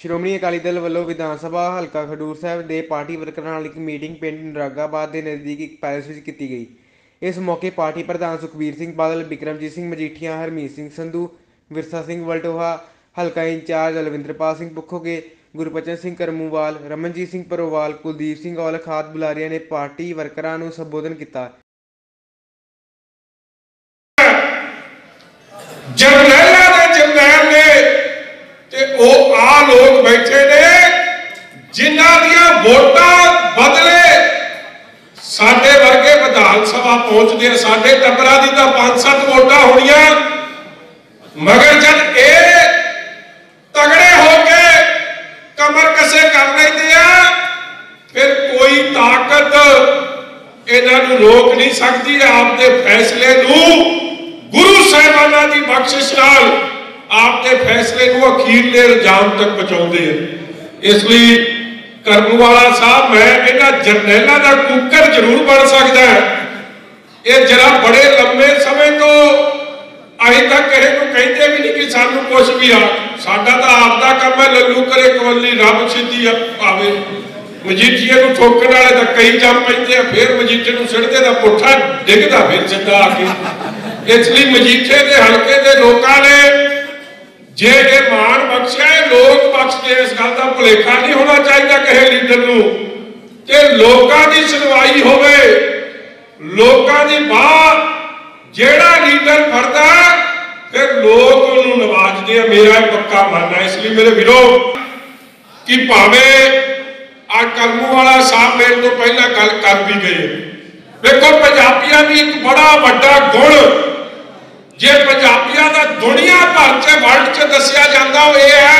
ਸ਼੍ਰੋਮਣੀ ਅਕਾਲੀ ਦਲ ਵੱਲੋਂ ਵਿਧਾਨ ਸਭਾ ਹਲਕਾ ਖਡੂਰ ਸਾਹਿਬ ਦੇ ਪਾਰਟੀ ਵਰਕਰਾਂ ਨਾਲ ਇੱਕ ਮੀਟਿੰਗ ਪਿੰਡ ਨਰਾਗਾਬਾਦ ਦੇ ਨਜ਼ਦੀਕ ਇੱਕ ਪੈਲੇਸ ਵਿੱਚ ਕੀਤੀ ਗਈ। ਇਸ ਮੌਕੇ ਪਾਰਟੀ ਪ੍ਰਧਾਨ ਸੁਖਬੀਰ ਸਿੰਘ ਬਾਦਲ, ਬਿਕਰਮਜੀਤ ਸਿੰਘ ਮਜੀਠੀਆ, ਹਰਮੀਤ ਸਿੰਘ ਸੰਧੂ, ਵਿਰਸਾ ਸਿੰਘ ਵਲਟੋਹਾ, ਹਲਕਾ ਇੰਚਾਰਜ ਅਲਵਿੰਦਰਪਾਲ ਸਿੰਘ ਪੁੱਖੋਗੇ ਗੁਰਬਚਨ ਸਿੰਘ ਕਰਮੂਵਾਲ, ਰਮਨਜੀਤ ਸਿੰਘ ਪਰੋਵਾਲ ਕੁਲਦੀਪ ਸਿੰਘ ਔਲਖ ਆਦਿ ਬੁਲਾਰਿਆਂ ਨੇ ਪਾਰਟੀ ਵਰਕਰਾਂ ਨੂੰ ਸੰਬੋਧਨ ਕੀਤਾ ਜਰਨੈਲਾਂ ਦੇ ਜਰਨੈਲ ਨੇ ਤੇ ਉਹ ਆ ਲੋਕ ਬੈਠੇ ਨੇ ਜਿਨ੍ਹਾਂ ਦੀਆਂ ਵੋਟਾਂ ਬਦਲੇ ਸਾਡੇ ਵਰਗੇ ਵਿਧਾਨ ਸਭਾ ਪਹੁੰਚਦੇ ਸਾਡੇ ਟੱਬਰਾਂ ਦੀ ਤਾਂ ਪੰਜ ਸੱਤ ਵੋਟਾਂ ਹੋਣੀਆਂ। ਮਗਰ ਜਦ ਇਹ ਤਗੜੇ ਹੋ ਕੇ ਕਮਰ ਕਸੇ ਕਰ ਲੈਂਦੇ ਆ, ਫਿਰ ਕੋਈ ਤਾਕਤ ਇਹਨਾਂ ਨੂੰ ਰੋਕ ਨਹੀਂ ਸਕਦੀ। ਆਪਦੇ ਫੈਸਲੇ ਨੂੰ ਗੁਰੂ ਸਾਹਿਬਾਨਾਂ ਦੀ ਬਖਸ਼ਿਸ਼ ਨਾਲ ਆਪਦੇ ਫੈਸਲੇ ਨੂੰ ਅਖੀਰਲੇ ਅੰਜਾਮ ਤੱਕ ਪਹੁੰਚਾਉਂਦੇ ਆ। ਇਸ ਲਈ ਕਰਮਵਾਲਾ ਸਾਹਿਬ, ਮੈਂ ਇਹਨਾਂ ਜਰਨੈਲਾਂ ਦਾ ਕੁੱਕਰ ਜ਼ਰੂਰ ਬਣ ਸਕਦਾ ਹੈ। ਇਹ ਜਰਾ ਬੜੇ ਲੰਮੇ ਸਮੇਂ ਤੋਂ ਅਜੇ ਤੱਕ ਕਿਸੇ ਨੂੰ ਕਹਿੰਦੇ ਵੀ ਨਹੀਂ ਕਿ ਸਾਨੂੰ ਕੁਝ ਵੀ ਆ। ਸਾਡਾ ਤਾਂ ਆਪਦਾ ਕੰਮ ਹੈ, ਲੱਲੂ ਕਰੇ ਕਵੱਲੀ ਰੱਬ ਸਿੱਧੀ ਆ- ਆਵੇ। ਮਜੀਠੀਏ ਨੂੰ ਠੋਕਣ ਵਾਲੇ ਤਾਂ ਕਈ ਜੰਮ ਪੈਂਦੇ ਆ, ਫਿਰ ਮਜੀਠੇ ਨੂੰ ਸਿੱਟਦੇ ਦਾ ਪੁੱਠਾ ਡਿੱਗਦਾ ਫਿਰ ਸਿੱਧਾ ਆ ਕੇ। ਇਸ ਲਈ ਮਜੀਠੇ ਦੇ ਹਲਕੇ ਦੇ ਲੋਕਾਂ ਨੇ ਜੇ ਇਹ ਮਾਣ ਬਖਸ਼ਿਆ ਲੋਕ ਬਖਸ਼ ਬਖਸ਼ਦੇ, ਇਸ ਗੱਲ ਦਾ ਭੁਲੇਖਾ ਨਹੀਂ ਹੋਣਾ ਚਾਹੀਦਾ ਕਿਸੇ ਲੀਡਰ ਨੂੰ। ਕਿ ਲੋਕਾਂ ਦੀ ਸੁਣਵਾਈ ਹੋਵੇ, ਲੋਕਾਂ ਦੀ ਬਾਹ ਜਿਹੜਾ ਲੀਡਰ ਫੜਦਾ ਫਿਰ ਲੋਕ ਉਹਨੂੰ ਨਵਾਜਦੇ ਆ, ਮੇਰਾ ਇਹ ਪੱਕਾ ਮੰਨ ਇਸ ਲਈ ਮੇਰੇ ਵੀਰੋ, ਕਿ ਭਾਵੇਂ ਆ ਕਰਮੂ ਵਾਲਾ ਸਾਹਿਬ ਮੇਰੇ ਤੋਂ ਪਹਿਲਾਂ ਗੱਲ ਕਰ ਵੀ ਗਏ। ਵੇਖੋ, ਪੰਜਾਬੀਆਂ ਦੀ ਇੱਕ ਬੜਾ ਵੱਡਾ ਗੁਣ, ਜੇ ਪੰਜਾਬੀਆਂ ਦਾ ਦੁਨੀਆ ਭਰ 'ਚ ਵੜ 'ਚ ਦੱਸਿਆ ਜਾਂਦਾ ਉਹ ਇਹ ਹੈ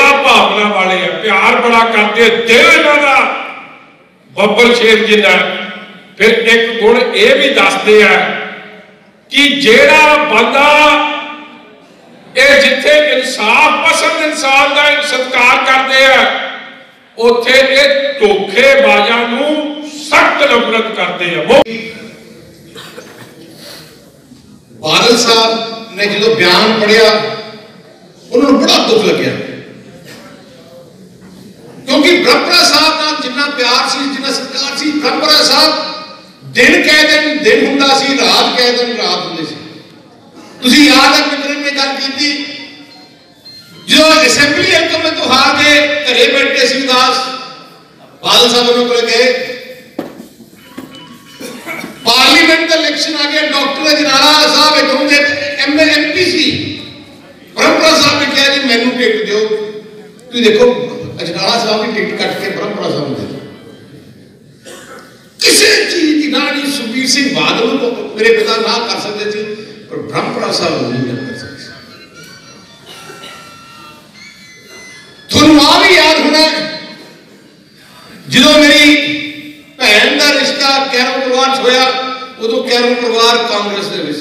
ਆ ਭਾਵਨਾ ਵਾਲੇ ਆ, ਪਿਆਰ ਬੜਾ ਕਰਦੇ, ਦਿਲ ਇਹਨਾਂ ਦਾ ਬੱਬਰ ਸ਼ੇਰ ਜਿੰਨਾ ਫਿਰ ਇੱਕ ਗੁਣ ਇਹ ਵੀ ਦੱਸਦੇ ਆ ਕਿ ਜਿਹੜਾ ਬੰਦਾ ਇਹ ਜਿੱਥੇ ਇਨਸਾਫ, ਪਸੰਦ ਇਨਸਾਨ ਦਾ ਸਤਿਕਾਰ ਕਰਦੇ ਆ, ਉੱਥੇ ਇਹ ਧੋਖੇਬਾਜ਼ਾਂ ਨੂੰ ਸਖਤ ਨਫ਼ਰਤ ਕਰਦੇ ਆ। ਬਾਦਲ ਸਾਹਿਬ ਨੇ ਜਦੋਂ ਬਿਆਨ ਪੜਿਆ ਉਹਨਾਂ ਨੂੰ ਬੜਾ ਦੁੱਖ ਲੱਗਿਆ ਕਿਉਂਕਿ ਬ੍ਰਹਮਪੁਰਾ ਸਾਹਿਬ ਨਾਲ ਜਿੰਨਾ ਪਿਆਰ ਸੀ ਜਿੰਨਾ ਸਤਿਕਾਰ ਸੀ ਬ੍ਰਹਮਪੁਰਾ ਸਾਹਿਬ ਦਿਨ ਕਹਿ ਦਿਨ ਦਿਨ ਹੁੰਦਾ ਸੀ ਰਾਤ ਕਹਿ ਦਿਨ ਰਾਤ ਹੁੰਦੀ ਸੀ ਤੁਸੀਂ ਯਾਦ ਹੈ ਮਿੱਤਰਨ ਨੇ ਗੱਲ ਕੀਤੀ ਜਦੋਂ ਅਸੈਂਬਲੀ ਹਲਕੇ ਤੋਂ ਹਾਰ ਕੇ ਘਰੇ ਬੈਠੇ ਸੀ ਉਦਾਸ ਬਾਦਲ ਸਾਹਿਬ ਉਹਨਾਂ ਕੋਲ ਗਏ ਪਾਰਲੀਮੈਂਟ ਦਾ ਇਲੈਕਸ਼ਨ ਆ ਗਿਆ ਡਾਕਟਰ ਅਜਨਾਲਾ ਸਾਹਿਬ ਇਥੋਂ ਦੇ ਐਮਐਲ ਐਮਪੀ ਸੀ ਪਰਮਪਰਾ ਸਾਹਿਬ ਨੇ ਕਿਹਾ ਜੀ ਮੈਨੂੰ ਟਿਕਟ ਦਿਓ ਤੁਸੀਂ ਦੇਖੋ ਅਜਨਾਲਾ ਸਾਹਿਬ ਦੀ ਟਿਕਟ ਕੱਟ ਕੇ ਪਰਮਪਰਾ ਸਾਹਿਬ ਨੂੰ ਦੇ ਦਿਓ। ਕਿਸੇ ਚੀਜ਼ ਦੀ ਨਾ ਨਹੀਂ ਸੁਖਬੀਰ ਸਿੰਘ ਬਾਦਲ ਨੂੰ ਤਾਂ ਮੇਰੇ ਪਿਤਾ ਨਾ ਕਰ ਸਕਦੇ ਸੀ ਪਰ ਬ੍ਰਹਮਪੁਰਾ ਸਾਹਿਬ ਨੂੰ ਨਹੀਂ ਕਰ ਸਕਦੇ ਸੀ ਤੁਹਾਨੂੰ ਆ ਵੀ ਯਾਦ ਹੋਣਾ ਹੈ, ਜਦੋਂ ਮੇਰੀ ਭੈਣ ਦਾ ਰਿਸ਼ਤਾ ਕੈਰਮ ਪਰਿਵਾਰ 'ਚ ਹੋਇਆ ਉਦੋਂ ਕੈਰਮ ਪਰਿਵਾਰ ਕਾਂਗਰਸ ਦੇ ਵਿੱਚ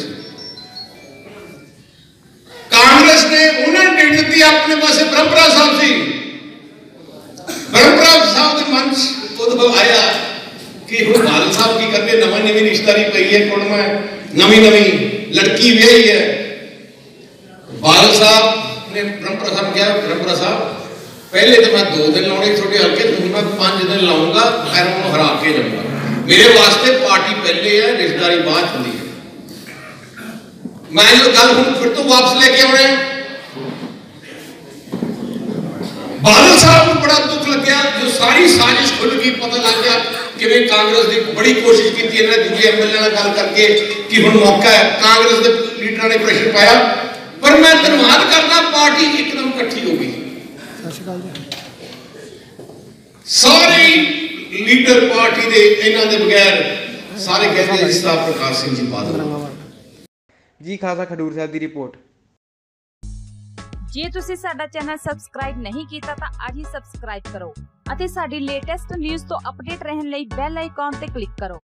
ਨੇ ਉਹਨਾਂ ਨੂੰ ਟਿਕਟ ਦਿੱਤੀ ਆਪਣੇ ਪਾਸੇ ਬ੍ਰਹਮਪੁਰਾ ਸਾਹਿਬ ਸੀ ਬ੍ਰਹਮਪੁਰਾ ਸਾਹਿਬ ਦੇ ਮਨ 'ਚ ਉਦੋਂ ਆਇਆ ਕਿ ਹੁਣ ਬਾਦਲ ਸਾਹਿਬ ਕੀ ਕਰਦੇ ਨਵਾਂ ਨਵੀਂ ਰਿਸ਼ਤਾਰੀ ਪਈ ਹੈ ਕੋਣ ਮੈਂ ਨਵੀਂ ਨਵੀਂ ਲੜਕੀ ਵਿਆਹੀ ਹੈ ਬਾਦਲ ਸਾਹਿਬ ਨੇ ਬ੍ਰਹਮਪੁਰਾ ਸਾਹਿਬ ਕਿਹਾ ਬ੍ਰਹਮਪੁਰਾ ਸਾਹਿਬ ਪਹਿਲੇ ਤਾਂ ਮੈਂ 2 ਦਿਨ ਲਾਉਣੇ ਤੁਹਾਡੇ ਹਲਕੇ ਤੋਂ ਮੈਂ 5 ਦਿਨ ਲਾਉਂਗਾ ਫਿਰ ਉਹਨੂੰ ਹਰਾ ਕੇ ਜਾਊਂਗਾ ਮੇਰੇ ਵਾਸਤੇ ਪਾਰਟੀ ਪਹਿਲੇ ਹੈ ਰਿਸ਼ਤੇਦਾਰੀ ਬਾਅਦ 'ਚ ਹੁੰਦੀ ਹੈ ਮੈਂ ਇਹ ਗੱਲ ਹੁਣ ਫਿਰ ਤੋਂ ਵਾਪਸ ਲੈ ਕੇ ਆਉਣਾ ਹੈ ਬਾਦਲ ਸਾਹਿਬ ਨੂੰ ਬੜਾ ਦੁੱਖ ਲੱਗਿਆ, ਜੋ ਸਾਰੀ ਸਾਜ਼ਿਸ਼ ਖੁੱਲ ਗਈ, ਪਤਾ ਲੱਗ ਗਿਆ ਕਿਵੇਂ ਕਾਂਗਰਸ ਦੀ ਬੜੀ ਕੋਸ਼ਿਸ਼ ਕੀਤੀ ਇਹਨਾਂ ਨੇ, ਦੂਜੇ ਐਮਐਲਏ ਨਾਲ ਗੱਲ ਕਰਕੇ ਕਿ ਹੁਣ ਮੌਕਾ ਹੈ। ਕਾਂਗਰਸ ਦੇ ਲੀਡਰਾਂ ਨੇ ਪ੍ਰੈਸ਼ਰ ਪਾਇਆ। ਪਰ ਮੈਂ ਧੰਨਵਾਦ ਕਰਦਾ, ਪਾਰਟੀ ਇੱਕਦਮ ਇਕੱਠੀ ਹੋ ਗਈ। ਸਾਰੇ ਲੀਡਰ ਪਾਰਟੀ ਦੇ ਇਹਨਾਂ ਦੇ ਬਗੈਰ ਸਾਰੇ ਕਹਿੰਦੇ ਜੀ ਸਰਦਾਰ ਪ੍ਰਕਾਸ਼ ਸਿੰਘ ਜੀ ਬਾਦਲ। ਜੀ ਖਾਲਸਾ ਖਡੂਰ ਸਾਹਿਬ ਦੀ ਰਿਪੋਰਟ। ਜੇ ਤੁਸੀਂ ਸਾਡਾ ਚੈਨਲ ਸਬਸਕ੍ਰਾਈਬ ਨਹੀਂ ਕੀਤਾ ਤਾਂ ਅੱਜ ਹੀ ਸਬਸਕ੍ਰਾਈਬ ਕਰੋ ਅਤੇ ਸਾਡੀ ਲੇਟੈਸਟ ਨਿਊਜ਼ ਤੋਂ ਅਪਡੇਟ ਰਹਿਣ ਲਈ ਬੈਲ ਆਈਕਨ ਤੇ ਕਲਿੱਕ ਕਰੋ।